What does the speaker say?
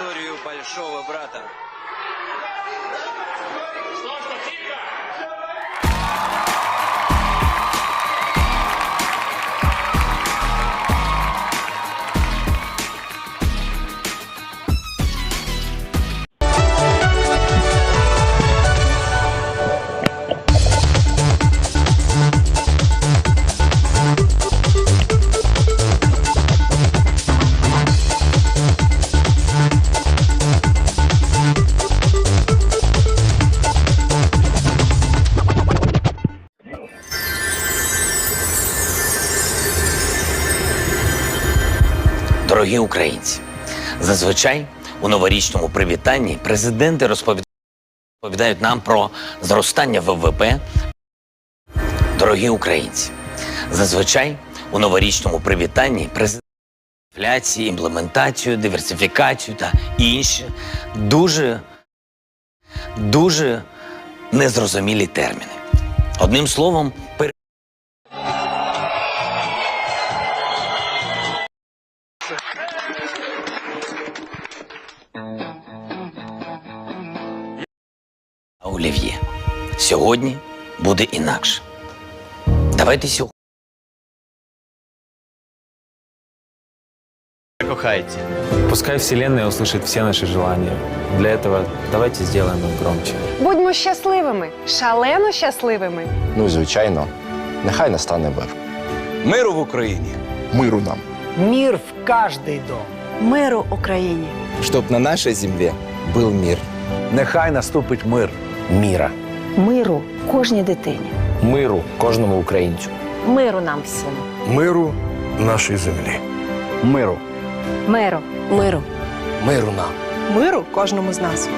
историю большого брата. Дорогі українці, зазвичай у новорічному привітанні президенти розповідають нам про зростання ВВП. Дорогі українці, зазвичай у новорічному привітанні президенти інфляції, імплементацію, диверсифікацію та інші дуже, дуже незрозумілі терміни. Одним словом, пер... Олів'є. Сьогодні буде інакше. Давайте сьогодні. кохаете? Пускай Вселенная услышит все наши желания. Для этого давайте сделаем их громче. Будьмо щасливими, шалено щасливими. Ну, і, звичайно, нехай настане мир. Миру в Україні. Миру нам. Мир в каждый дом. миру Україні. Щоб на нашій землі був мир. Нехай наступить мир. Міра. Миру кожній дитині. Миру кожному українцю. Миру нам всім. Миру нашій землі. Миру. Миру. Миру. Миру нам. Миру кожному з нас.